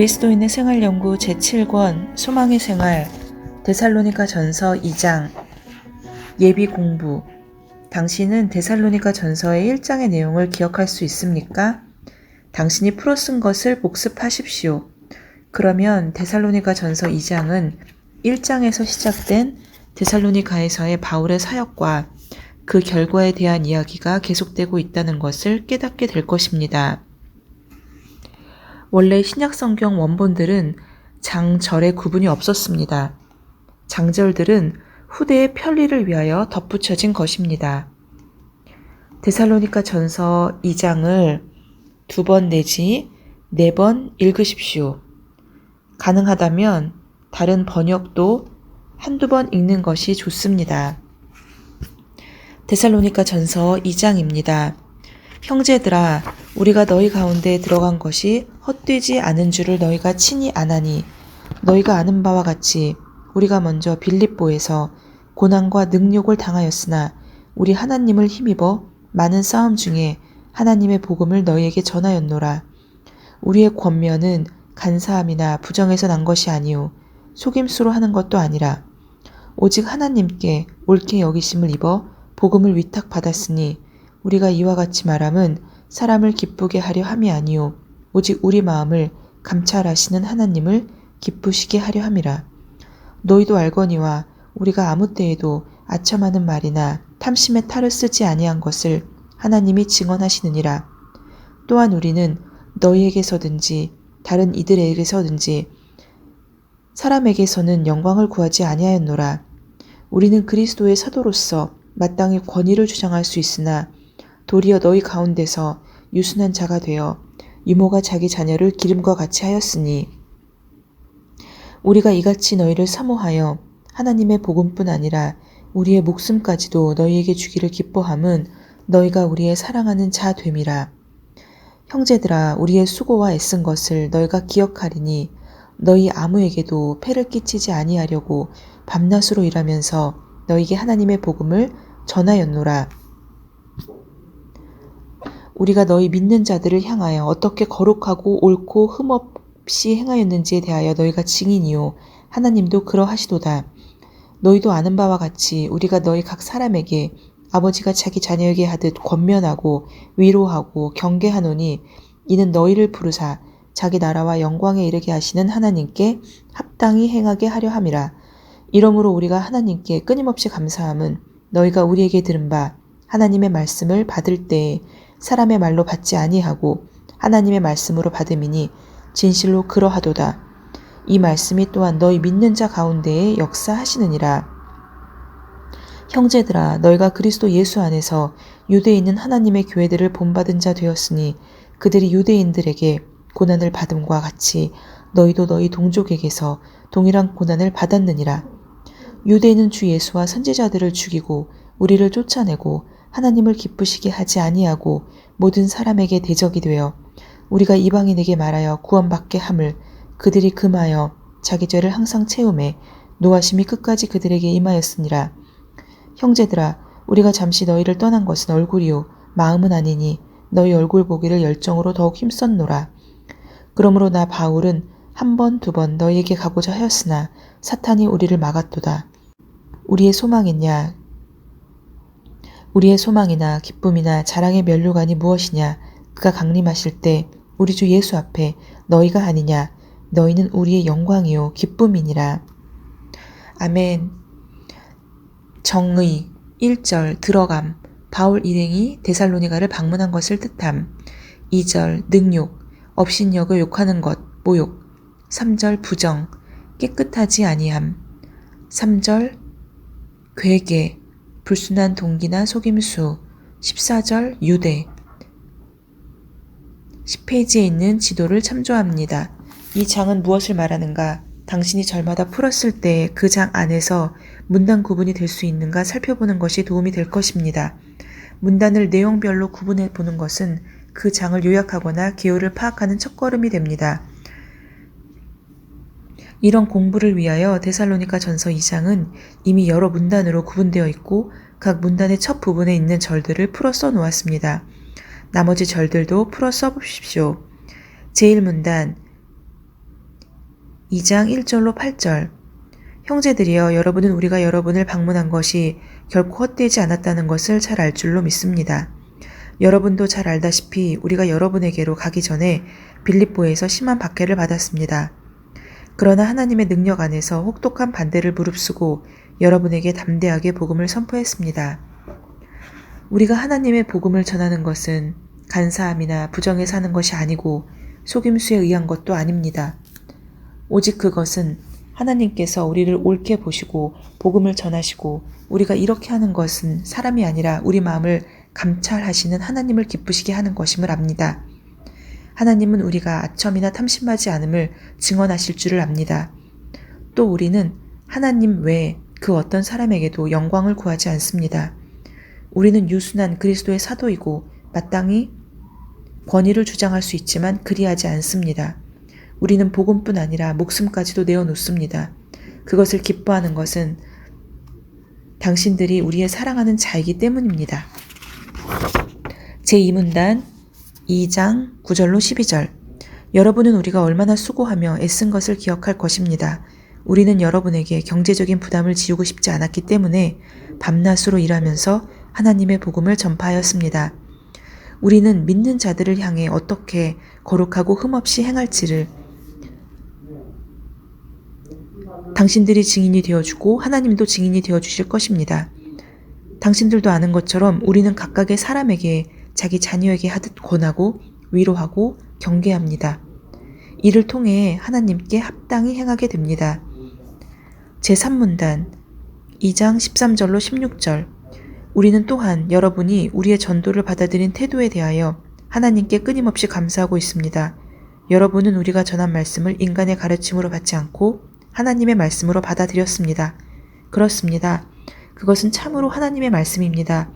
그리스도인의 생활연구 제7권 소망의 생활 데살로니가 전서 2장 예비 공부 당신은 데살로니가 전서의 1장의 내용을 기억할 수 있습니까? 당신이 풀어 쓴 것을 복습하십시오. 그러면 데살로니가 전서 2장은 1장에서 시작된 데살로니가에서의 바울의 사역과 그 결과에 대한 이야기가 계속되고 있다는 것을 깨닫게 될 것입니다. 원래 신약 성경 원본들은 장절의 구분이 없었습니다. 장절들은 후대의 편리를 위하여 덧붙여진 것입니다. 데살로니가 전서 2장을 두 번 내지 네 번 읽으십시오. 가능하다면 다른 번역도 한두 번 읽는 것이 좋습니다. 데살로니가 전서 2장입니다. 형제들아 우리가 너희 가운데 들어간 것이 헛되지 않은 줄을 너희가 친히 아나니 너희가 아는 바와 같이 우리가 먼저 빌립보에서 고난과 능욕을 당하였으나 우리 하나님을 힘입어 많은 싸움 중에 하나님의 복음을 너희에게 전하였노라. 우리의 권면은 간사함이나 부정에서 난 것이 아니요 속임수로 하는 것도 아니라 오직 하나님께 옳게 여기심을 입어 복음을 위탁받았으니 우리가 이와 같이 말함은 사람을 기쁘게 하려 함이 아니요 오직 우리 마음을 감찰하시는 하나님을 기쁘시게 하려 함이라. 너희도 알거니와 우리가 아무 때에도 아첨하는 말이나 탐심의 탈을 쓰지 아니한 것을 하나님이 증언하시느니라. 또한 우리는 너희에게서든지 다른 이들에게서든지 사람에게서는 영광을 구하지 아니하였노라. 우리는 그리스도의 사도로서 마땅히 권위를 주장할 수 있으나 도리어 너희 가운데서 유순한 자가 되어 유모가 자기 자녀를 기름과 같이 하였으니 우리가 이같이 너희를 사모하여 하나님의 복음뿐 아니라 우리의 목숨까지도 너희에게 주기를 기뻐함은 너희가 우리의 사랑하는 자 됨이라. 형제들아 우리의 수고와 애쓴 것을 너희가 기억하리니 너희 아무에게도 폐를 끼치지 아니하려고 밤낮으로 일하면서 너희에게 하나님의 복음을 전하였노라. 우리가 너희 믿는 자들을 향하여 어떻게 거룩하고 옳고 흠없이 행하였는지에 대하여 너희가 증인이요 하나님도 그러하시도다. 너희도 아는 바와 같이 우리가 너희 각 사람에게 아버지가 자기 자녀에게 하듯 권면하고 위로하고 경계하노니 이는 너희를 부르사 자기 나라와 영광에 이르게 하시는 하나님께 합당히 행하게 하려 함이라. 이러므로 우리가 하나님께 끊임없이 감사함은 너희가 우리에게 들은 바 하나님의 말씀을 받을 때에 사람의 말로 받지 아니하고 하나님의 말씀으로 받음이니 진실로 그러하도다. 이 말씀이 또한 너희 믿는 자 가운데에 역사하시느니라. 형제들아 너희가 그리스도 예수 안에서 있는 하나님의 교회들을 본받은 자 되었으니 그들이 유대인들에게 고난을 받음과 같이 너희도 너희 동족에게서 동일한 고난을 받았느니라. 유대인은 주 예수와 선지자들을 죽이고 우리를 쫓아내고 하나님을 기쁘시게 하지 아니하고 모든 사람에게 대적이 되어 우리가 이방인에게 말하여 구원받게 함을 그들이 금하여 자기 죄를 항상 채움에 노하심이 끝까지 그들에게 임하였으니라. 형제들아 우리가 잠시 너희를 떠난 것은 얼굴이요 마음은 아니니 너희 얼굴 보기를 열정으로 더욱 힘썼노라. 그러므로 나 바울은 한 번, 두 번 너희에게 가고자 하였으나 사탄이 우리를 막았도다. 우리의 소망이냐 우리의 소망이나 기쁨이나 자랑의 면류관이 무엇이냐? 그가 강림하실 때 우리 주 예수 앞에 너희가 아니냐? 너희는 우리의 영광이요 기쁨이니라. 아멘. 정의 1절 들어감 바울 일행이 데살로니가를 방문한 것을 뜻함. 2절 능욕 업신여고 욕하는 것 모욕 3절 부정 깨끗하지 아니함 3절 괴계 불순한 동기나 속임수 14절 유대 10페이지에 있는 지도를 참조합니다. 이 장은 무엇을 말하는가? 당신이 절마다 풀었을 때 그 장 안에서 문단 구분이 될 수 있는가 살펴보는 것이 도움이 될 것입니다. 문단을 내용별로 구분해 보는 것은 그 장을 요약하거나 기호를 파악하는 첫걸음이 됩니다. 이런 공부를 위하여 데살로니가 전서 2장은 이미 여러 문단으로 구분되어 있고 각 문단의 첫 부분에 있는 절들을 풀어 써 놓았습니다. 나머지 절들도 풀어 써 보십시오. 제1문단 2장 1절로 8절 형제들이여 여러분은 우리가 여러분을 방문한 것이 결코 헛되지 않았다는 것을 잘 알 줄로 믿습니다. 여러분도 잘 알다시피 우리가 여러분에게로 가기 전에 빌립보에서 심한 박해를 받았습니다. 그러나 하나님의 능력 안에서 혹독한 반대를 무릅쓰고 여러분에게 담대하게 복음을 선포했습니다. 우리가 하나님의 복음을 전하는 것은 간사함이나 부정에 사는 것이 아니고 속임수에 의한 것도 아닙니다. 오직 그것은 하나님께서 우리를 옳게 보시고 복음을 전하시고 우리가 이렇게 하는 것은 사람이 아니라 우리 마음을 감찰하시는 하나님을 기쁘시게 하는 것임을 압니다. 하나님은 우리가 아첨이나 탐심하지 않음을 증언하실 줄을 압니다. 또 우리는 하나님 외에 그 어떤 사람에게도 영광을 구하지 않습니다. 우리는 유순한 그리스도의 사도이고 마땅히 권위를 주장할 수 있지만 그리하지 않습니다. 우리는 복음뿐 아니라 목숨까지도 내어놓습니다. 그것을 기뻐하는 것은 당신들이 우리의 사랑하는 자이기 때문입니다. 제2문단 2장 9절로 12절 여러분은 우리가 얼마나 수고하며 애쓴 것을 기억할 것입니다. 우리는 여러분에게 경제적인 부담을 지우고 싶지 않았기 때문에 밤낮으로 일하면서 하나님의 복음을 전파하였습니다. 우리는 믿는 자들을 향해 어떻게 거룩하고 흠없이 행할지를 당신들이 증인이 되어주고 하나님도 증인이 되어주실 것입니다. 당신들도 아는 것처럼 우리는 각각의 사람에게 자기 자녀에게 하듯 권하고 위로하고 경계합니다. 이를 통해 하나님께 합당히 행하게 됩니다. 제3문단 2장 13절로 16절 우리는 또한 여러분이 우리의 전도를 받아들인 태도에 대하여 하나님께 끊임없이 감사하고 있습니다. 여러분은 우리가 전한 말씀을 인간의 가르침으로 받지 않고 하나님의 말씀으로 받아들였습니다. 그렇습니다. 그것은 참으로 하나님의 말씀입니다.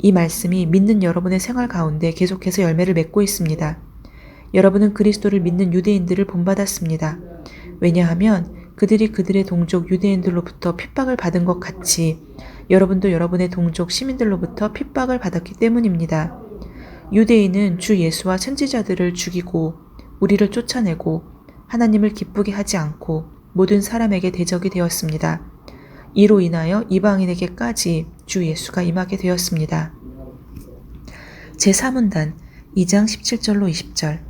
이 말씀이 믿는 여러분의 생활 가운데 계속해서 열매를 맺고 있습니다. 여러분은 그리스도를 믿는 유대인들을 본받았습니다. 왜냐하면 그들이 그들의 동족 유대인들로부터 핍박을 받은 것 같이 여러분도 여러분의 동족 시민들로부터 핍박을 받았기 때문입니다. 유대인은 주 예수와 선지자들을 죽이고 우리를 쫓아내고 하나님을 기쁘게 하지 않고 모든 사람에게 대적이 되었습니다. 이로 인하여 이방인에게까지 주 예수가 임하게 되었습니다. 제3문단 2장 17절로 20절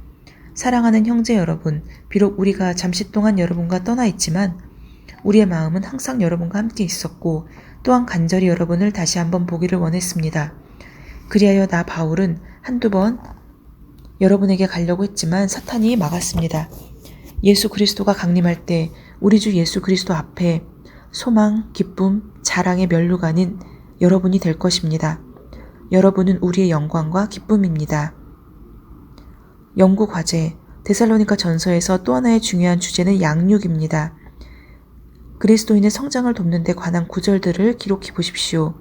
사랑하는 형제 여러분, 비록 우리가 잠시 동안 여러분과 떠나 있지만 우리의 마음은 항상 여러분과 함께 있었고 또한 간절히 여러분을 다시 한번 보기를 원했습니다. 그리하여 나 바울은 한두 번 여러분에게 가려고 했지만 사탄이 막았습니다. 예수 그리스도가 강림할 때 우리 주 예수 그리스도 앞에 소망, 기쁨, 자랑의 면류관인 여러분이 될 것입니다. 여러분은 우리의 영광과 기쁨입니다. 연구 과제 데살로니카 전서에서 또 하나의 중요한 주제는 양육입니다. 그리스도인의 성장을 돕는 데 관한 구절들을 기록해 보십시오.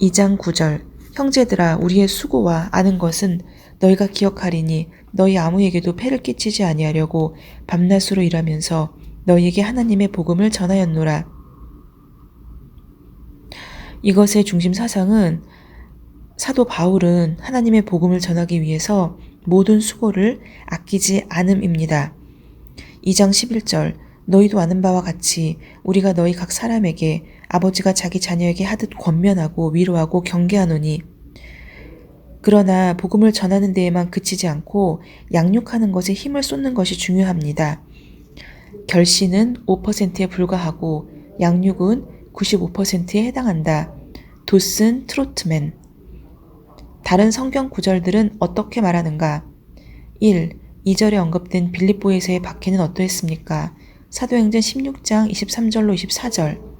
2장 9절 형제들아 우리의 수고와 아는 것은 너희가 기억하리니 너희 아무에게도 폐를 끼치지 아니하려고 밤낮으로 일하면서 너희에게 하나님의 복음을 전하였노라. 이것의 중심 사상은 사도 바울은 하나님의 복음을 전하기 위해서 모든 수고를 아끼지 않음입니다. 2장 11절 너희도 아는 바와 같이 우리가 너희 각 사람에게 아버지가 자기 자녀에게 하듯 권면하고 위로하고 경계하노니 그러나 복음을 전하는 데에만 그치지 않고 양육하는 것에 힘을 쏟는 것이 중요합니다. 결신은 5%에 불과하고 양육은 95%에 해당한다. 도슨 트로트맨 다른 성경 구절들은 어떻게 말하는가? 1. 2절에 언급된 빌립보에서의 박해는 어떠했습니까? 사도행전 16장 23절로 24절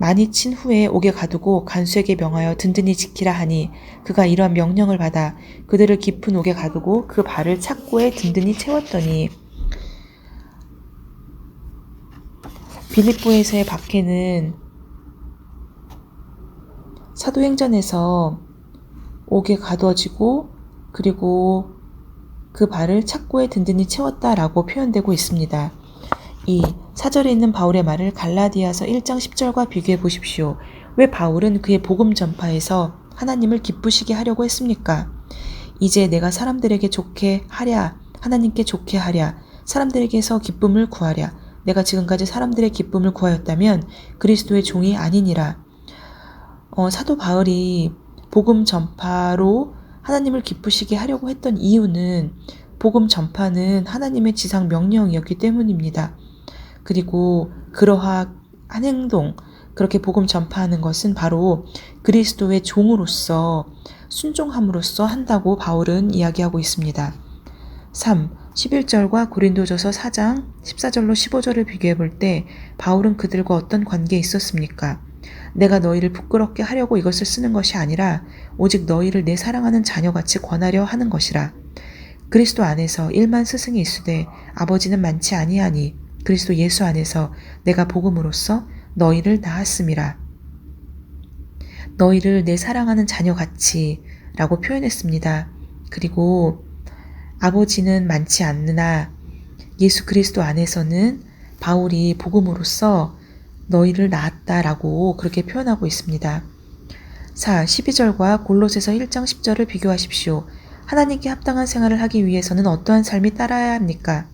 많이 친 후에 옥에 가두고 간수에게 명하여 든든히 지키라 하니 그가 이러한 명령을 받아 그들을 깊은 옥에 가두고 그 발을 착고에 든든히 채웠더니 빌립보에서의 박해는 사도행전에서 옥에 가두어지고 그리고 그 발을 착고에 든든히 채웠다라고 표현되고 있습니다. 2. 사절에 있는 바울의 말을 갈라디아서 1장 10절과 비교해 보십시오. 왜 바울은 그의 복음 전파에서 하나님을 기쁘시게 하려고 했습니까? 이제 내가 사람들에게 좋게 하랴 하나님께 좋게 하랴. 사람들에게서 기쁨을 구하랴. 내가 지금까지 사람들의 기쁨을 구하였다면 그리스도의 종이 아니니라. 어, 사도 바울이 복음 전파로 하나님을 기쁘시게 하려고 했던 이유는 복음 전파는 하나님의 지상 명령이었기 때문입니다. 그리고 그러한 행동, 그렇게 복음 전파하는 것은 바로 그리스도의 종으로서 순종함으로써 한다고 바울은 이야기하고 있습니다. 3. 11절과 고린도전서 4장 14절로 15절을 비교해 볼 때 바울은 그들과 어떤 관계에 있었습니까? 내가 너희를 부끄럽게 하려고 이것을 쓰는 것이 아니라 오직 너희를 내 사랑하는 자녀같이 권하려 하는 것이라. 그리스도 안에서 일만 스승이 있으되 아버지는 많지 아니하니 그리스도 예수 안에서 내가 복음으로써 너희를 낳았음이라. 너희를 내 사랑하는 자녀같이 라고 표현했습니다. 그리고 아버지는 많지 않으나 예수 그리스도 안에서는 바울이 복음으로써 너희를 낳았다라고 그렇게 표현하고 있습니다. 4. 12절과 골로새서 1장 10절을 비교하십시오. 하나님께 합당한 생활을 하기 위해서는 어떠한 삶이 따라야 합니까?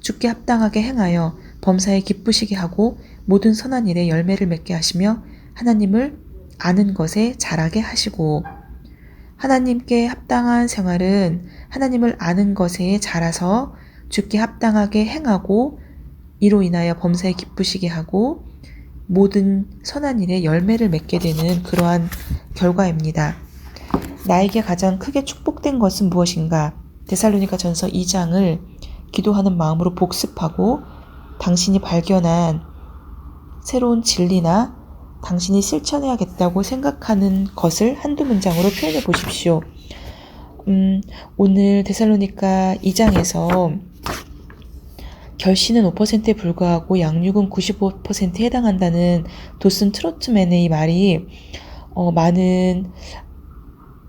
죽게 합당하게 행하여 범사에 기쁘시게 하고 모든 선한 일에 열매를 맺게 하시며 하나님을 아는 것에 잘하게 하시고 하나님께 합당한 생활은 하나님을 아는 것에 자라서 죽게 합당하게 행하고 이로 인하여 범사에 기쁘시게 하고 모든 선한 일에 열매를 맺게 되는 그러한 결과입니다. 나에게 가장 크게 축복된 것은 무엇인가? 데살로니가 전서 2장을 기도하는 마음으로 복습하고 당신이 발견한 새로운 진리나 당신이 실천해야겠다고 생각하는 것을 한두 문장으로 표현해 보십시오. 음, 오늘 데살로니가 2장에서 결신은 5%에 불과하고 양육은 95%에 해당한다는 도슨 트로트맨의 이 말이 어, 많은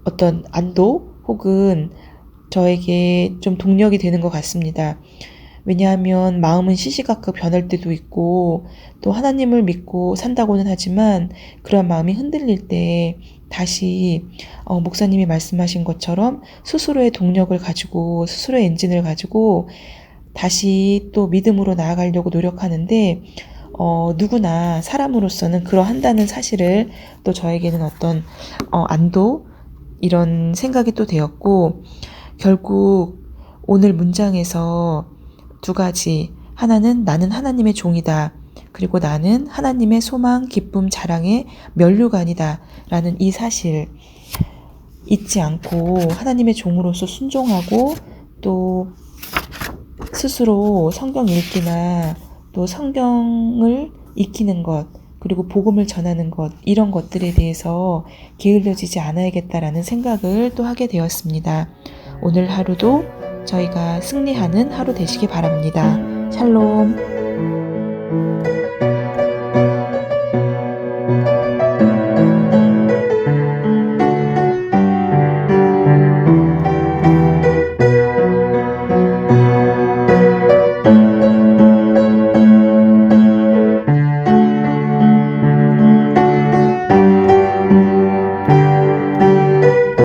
어떤 안도 혹은 저에게 좀 동력이 되는 것 같습니다. 왜냐하면 마음은 시시각각 변할 때도 있고 또 하나님을 믿고 산다고는 하지만 그런 마음이 흔들릴 때 다시 어, 목사님이 말씀하신 것처럼 스스로의 동력을 가지고 스스로의 엔진을 가지고 다시 또 믿음으로 나아가려고 노력하는데 어, 누구나 사람으로서는 그러한다는 사실을 또 저에게는 어떤 어, 안도 이런 생각이 또 되었고 결국 오늘 문장에서 두 가지 하나는 나는 하나님의 종이다. 그리고 나는 하나님의 소망, 기쁨, 자랑의 면류관이다. 라는 이 사실 잊지 않고 하나님의 종으로서 순종하고 또 스스로 성경 읽기나 또 성경을 익히는 것, 그리고 복음을 전하는 것, 이런 것들에 대해서 게을러지지 않아야겠다라는 생각을 또 하게 되었습니다. 오늘 하루도 저희가 승리하는 하루 되시기 바랍니다. 샬롬.